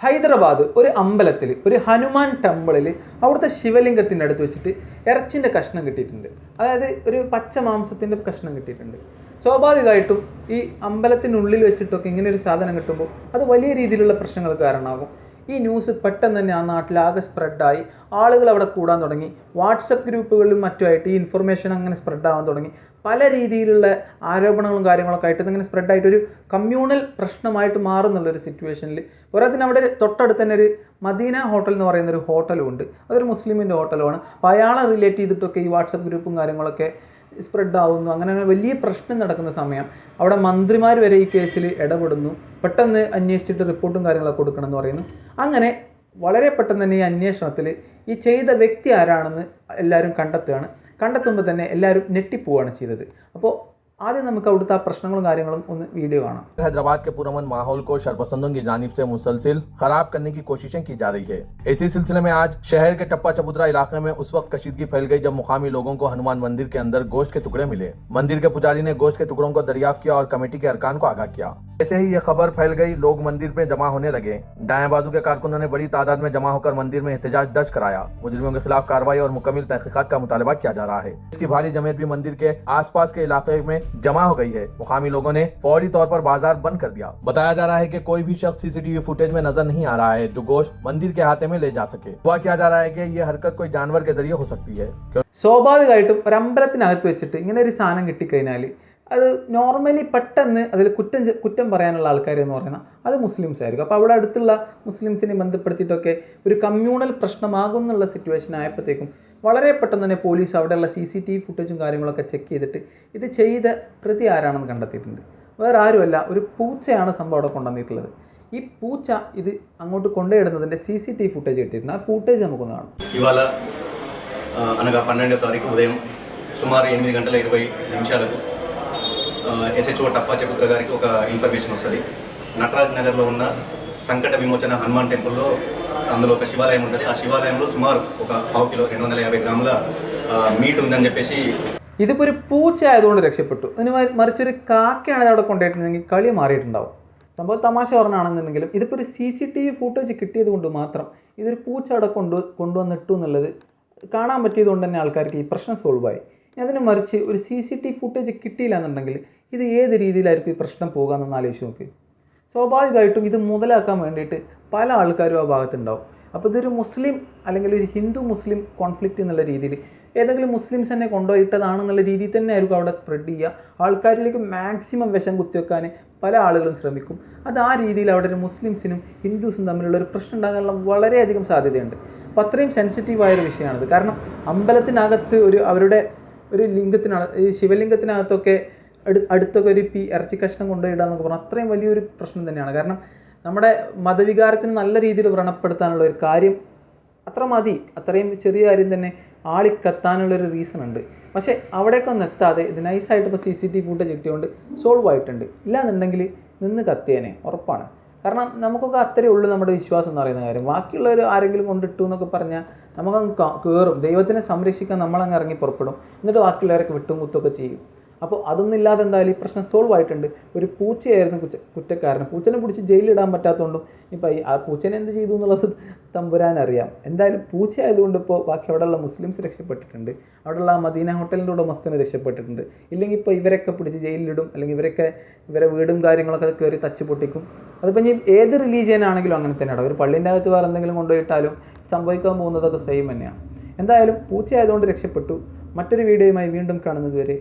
ഹൈദരാബാദ് ഒരു അമ്പലത്തിൽ ഒരു ഹനുമാൻ ടെമ്പിളിൽ അവിടുത്തെ ശിവലിംഗത്തിന്റെ അടുത്ത് വെച്ചിട്ട് ഇറച്ചിന്റെ കഷ്ണം കിട്ടിയിട്ടുണ്ട്. അതായത് ഒരു പച്ച മാംസത്തിന്റെ കഷ്ണം കിട്ടിയിട്ടുണ്ട്. സ്വാഭാവികമായിട്ടും ഈ അമ്പലത്തിനുള്ളിൽ വെച്ചിട്ടൊക്കെ ഇങ്ങനെ ഒരു സാധനം കിട്ടുമ്പോൾ അത് വലിയ രീതിയിലുള്ള പ്രശ്നങ്ങൾ കാരണമാകും. ഈ ന്യൂസ് പെട്ടെന്ന് തന്നെ ആ നാട്ടിലാകെ സ്പ്രെഡായി ആളുകൾ അവിടെ കൂടാൻ തുടങ്ങി. വാട്സപ്പ് ഗ്രൂപ്പുകളിലും മറ്റുമായിട്ട് ഈ ഇൻഫർമേഷൻ അങ്ങനെ സ്പ്രെഡ് ആവാൻ തുടങ്ങി. പല രീതിയിലുള്ള ആരോപണങ്ങളും കാര്യങ്ങളൊക്കെ ആയിട്ട് ഇതിങ്ങനെ സ്പ്രെഡായിട്ട് ഒരു കമ്മ്യൂണൽ പ്രശ്നമായിട്ട് മാറുന്നുള്ളൊരു സിറ്റുവേഷനിൽ പോരാത്തിന് അവിടെ തൊട്ടടുത്ത് തന്നെ ഒരു മദീന ഹോട്ടൽ എന്ന് പറയുന്ന ഒരു ഹോട്ടലും ഉണ്ട്. അതൊരു മുസ്ലിമിന്റെ ഹോട്ടലുമാണ് അപ്പോൾ അയാളെ റിലേറ്റ് ചെയ്തിട്ടൊക്കെ ഈ വാട്സപ്പ് ഗ്രൂപ്പും കാര്യങ്ങളൊക്കെ സ്പ്രെഡ് ആവുന്നു. അങ്ങനെ വലിയ പ്രശ്നം നടക്കുന്ന സമയം അവിടെ മന്ത്രിമാർ വരെ ഈ കേസിൽ ഇടപെടുന്നു. പെട്ടെന്ന് അന്വേഷിച്ചിട്ട് റിപ്പോർട്ടും കാര്യങ്ങളൊക്കെ കൊടുക്കണം എന്ന് പറയുന്നു. അങ്ങനെ വളരെ പെട്ടെന്ന് തന്നെ ഈ അന്വേഷണത്തിൽ ഈ ചെയ്ത വ്യക്തി ആരാണെന്ന് എല്ലാവരും കണ്ടെത്തുകയാണ്. കണ്ടെത്തുമ്പോൾ തന്നെ എല്ലാവരും ഞെട്ടിപ്പോവാണ് ചെയ്തത്. അപ്പോൾ ആദ്യം നമുക്ക് അവിടുത്തെ ആ പ്രശ്നങ്ങളും കാര്യങ്ങളും ഒന്ന് വീഡിയോ കാണാം हैदराबाद के पुरमन माहौल को शरपसंदों की जानिब से मुसलसिल खराब करने की कोशिशें की जा रही है इसी सिलसिले में आज शहर के टप्पा चबूतरा इलाके में उस वक्त कशीदगी फैल गई जब मुकामी लोगों को हनुमान मंदिर के अंदर गोश्त के टुकड़े मिले मंदिर के पुजारी ने गोश्त के टुकड़ों को दरियाफ्त किया और कमेटी के अरकान को आगाह किया जैसे ही ये खबर फैल गई लोग मंदिर में जमा होने लगे दाएं बाजू के कारकुनों ने बड़ी तादाद में जमा होकर मंदिर में एहतजाज दर्ज कराया मुजरिमों के खिलाफ कार्रवाई और मुकम्मल तहकीकात का मुतालबा किया जा रहा है इसकी भारी जमेत भी मंदिर के आसपास के इलाके में जमा हो गई है मुकामी लोगों ने फौरी तौर पर बाजार बंद कर दिया बताया जा रहा है कि कोई भी शख्स सीसीटीवी फुटेज में नजर नहीं आ रहा है जो गोश्त मंदिर के हाथे में ले जा सके हुआ किया जा रहा है कि ये हरकत कोई जानवर के जरिए हो सकती है സ്വാഭാവികമായിട്ടും ഒരു അമ്പലത്തിനകത്ത് വെച്ചിട്ട് ഇങ്ങനെ ഒരു സാധനം കിട്ടിക്കഴിഞ്ഞാൽ അത് നോർമലി പെട്ടെന്ന് അതിൽ കുറ്റം കുറ്റം പറയാനുള്ള ആൾക്കാർ എന്ന് പറയുന്നത് അത് മുസ്ലിംസ് ആയിരിക്കും. അപ്പോൾ അവിടെ അടുത്തുള്ള മുസ്ലിംസിനെ ബന്ധപ്പെടുത്തിയിട്ടൊക്കെ ഒരു കമ്മ്യൂണൽ പ്രശ്നമാകും എന്നുള്ള സിറ്റുവേഷൻ ആയപ്പോഴത്തേക്കും വളരെ പെട്ടെന്ന് തന്നെ പോലീസ് അവിടെയുള്ള സി സി ടി വി ഫുട്ടേജും കാര്യങ്ങളൊക്കെ ചെക്ക് ചെയ്തിട്ട് ഇത് ചെയ്ത പ്രതി ആരാണെന്ന് കണ്ടെത്തിയിട്ടുണ്ട്. വേറെ ആരുമല്ല ഒരു പൂച്ചയാണ് സംഭവം അവിടെ കൊണ്ടുവന്നിട്ടുള്ളത്. ഈ പൂച്ച ഇത് അങ്ങോട്ട് കൊണ്ടുവരുന്നതിന്റെ C C T V footage കിട്ടിയിട്ടുണ്ട്. ആ ഫുട്ടേജ് നമുക്കൊന്ന് കാണാം. ഇവാല అనగా పన్నెండో తారీఖు ఉదయం సుమారు ఎనిమిది గంటల ఎస్హెచ్ఓ టప్పా చెపుత్ర గారికి ఒక ఇన్ఫర్మేషన్ వస్తుంది నటరాజ్ నగర్లో ఉన్న సంకట విమోచన హనుమాన్ టెంపుల్లో అందులో ఒక శివాలయం ఉంటుంది ఆ శివాలయంలో సుమారు ఒక పావు కిలో రెండు వందల యాభై గ్రాముల ఆ, మీట్ ఉందని చెప్పేసి ഇതിപ്പോൾ ഒരു പൂച്ച ആയതുകൊണ്ട് രക്ഷപ്പെട്ടു അതിന് മറി- മറിച്ചൊരു കാക്കയാണ് അവിടെ കൊണ്ടുപോയിട്ടുണ്ടെങ്കിൽ കളി മാറിയിട്ടുണ്ടാവും സംഭവം തമാശ പറഞ്ഞാണെന്നുണ്ടെങ്കിലും ഇതിപ്പോൾ ഒരു C C T V footage കിട്ടിയത് കൊണ്ട് മാത്രം ഇതൊരു പൂച്ച അവിടെ കൊണ്ടു കൊണ്ടുവന്നിട്ടു എന്നുള്ളത് കാണാൻ പറ്റിയത് കൊണ്ട് തന്നെ ആൾക്കാർക്ക് ഈ പ്രശ്നം സോൾവ് ആയി. ഇനി അതിന് മറിച്ച് ഒരു സി സി ടി ഫുട്ടേജ് കിട്ടിയില്ല എന്നുണ്ടെങ്കിൽ ഇത് ഏത് രീതിയിലായിരിക്കും ഈ പ്രശ്നം പോകാമെന്ന് ആലോചിച്ച് നോക്ക്. സ്വാഭാവികമായിട്ടും ഇത് മുതലാക്കാൻ വേണ്ടിയിട്ട് പല ആൾക്കാരും ആ ഭാഗത്തുണ്ടാവും. അപ്പോൾ ഇതൊരു മുസ്ലിം അല്ലെങ്കിൽ ഒരു ഹിന്ദു മുസ്ലിം കോൺഫ്ലിക്റ്റ് എന്നുള്ള രീതിയിൽ ഏതെങ്കിലും മുസ്ലിംസ് തന്നെ കൊണ്ടുപോയിട്ടതാണെന്നുള്ള രീതിയിൽ തന്നെ ആയിരിക്കും അവിടെ സ്പ്രെഡ് ചെയ്യുക. ആൾക്കാരിലേക്ക് മാക്സിമം വിഷം കുത്തിവെക്കാൻ പല ആളുകളും ശ്രമിക്കും. അത് ആ രീതിയിൽ അവിടെ ഒരു മുസ്ലിംസിനും ഹിന്ദുസിനും തമ്മിലുള്ള ഒരു പ്രശ്നം ഉണ്ടാകാനുള്ള വളരെയധികം സാധ്യതയുണ്ട്. അപ്പോൾ അത്രയും സെൻസിറ്റീവായൊരു വിഷയമാണിത്. കാരണം അമ്പലത്തിനകത്ത് ഒരു അവരുടെ ഒരു ലിംഗത്തിനകത്ത് ഈ ശിവലിംഗത്തിനകത്തൊക്കെ അടു അടുത്തൊക്കെ ഒരു പി ഇറച്ചി കഷ്ണം കൊണ്ടുപോയിടുക എന്നൊക്കെ പറഞ്ഞാൽ അത്രയും വലിയൊരു പ്രശ്നം തന്നെയാണ്. കാരണം നമ്മുടെ മതവികാരത്തിന് നല്ല രീതിയിൽ വ്രണപ്പെടുത്താനുള്ള ഒരു കാര്യം അത്ര മതി. അത്രയും ചെറിയ കാര്യം തന്നെ ആളിക്കത്താനുള്ളൊരു റീസൺ ഉണ്ട് പക്ഷേ അവിടേക്കൊന്നും എത്താതെ ഇത് നൈസായിട്ട് ഇപ്പോൾ സി സി ടി ഫുട്ടേജ് കിട്ടിയതുകൊണ്ട് സോൾവ് ആയിട്ടുണ്ട്. ഇല്ലാന്നുണ്ടെങ്കിൽ നിന്ന് കത്തിയേനെ. ഉറപ്പാണ്. കാരണം നമുക്കൊക്കെ അത്രയേ ഉള്ളൂ നമ്മുടെ വിശ്വാസം എന്ന് പറയുന്ന കാര്യം. ബാക്കിയുള്ളവർ ആരെങ്കിലും കൊണ്ടിട്ടു എന്നൊക്കെ പറഞ്ഞാൽ നമുക്കങ്ങ് കയറും ദൈവത്തിനെ സംരക്ഷിക്കാൻ നമ്മളങ്ങ് ഇറങ്ങി പുറപ്പെടും. എന്നിട്ട് ബാക്കിയുള്ളവരൊക്കെ വിട്ടും കുത്തൊക്കെ ചെയ്യും. അപ്പോൾ അതൊന്നും ഇല്ലാതെ എന്തായാലും ഈ പ്രശ്നം സോൾവ് ആയിട്ടുണ്ട്. ഒരു പൂച്ചയായിരുന്നു കുറ്റ കുറ്റക്കാരൻ പൂച്ചനെ പിടിച്ച് ജയിലിലിടാൻ പറ്റാത്തതുകൊണ്ടും ഇപ്പം ഈ ആ പൂച്ചനെ എന്ത് ചെയ്തു എന്നുള്ളത് തമ്പുരാൻ അറിയാം. എന്തായാലും പൂച്ച ആയതുകൊണ്ട് ഇപ്പോൾ ബാക്കി അവിടെയുള്ള മുസ്ലിംസ് രക്ഷപ്പെട്ടിട്ടുണ്ട്. അവിടെയുള്ള ആ മദീന ഹോട്ടലിന്റെ ഉടമസ്ഥന് രക്ഷപ്പെട്ടിട്ടുണ്ട്. ഇല്ലെങ്കിൽ ഇപ്പോൾ ഇവരൊക്കെ പിടിച്ച് ജയിലിലിടും. അല്ലെങ്കിൽ ഇവരൊക്കെ ഇവരെ വീടും കാര്യങ്ങളൊക്കെ കയറി തച്ച് പൊട്ടിക്കും. അതിപ്പോൾ ഇനി ഏത് റിലീജിയൻ ആണെങ്കിലും അങ്ങനെ തന്നെയാണ് ഒരു പള്ളിന്റെ അകത്ത് വേറെ എന്തെങ്കിലും കൊണ്ടുപോയിട്ടാലും സംഭവിക്കാൻ പോകുന്നതൊക്കെ സെയിം തന്നെയാണ്. എന്തായാലും പൂച്ച ആയതുകൊണ്ട് രക്ഷപ്പെട്ടു. മറ്റൊരു വീഡിയോയുമായി വീണ്ടും കാണുന്നത് വരെ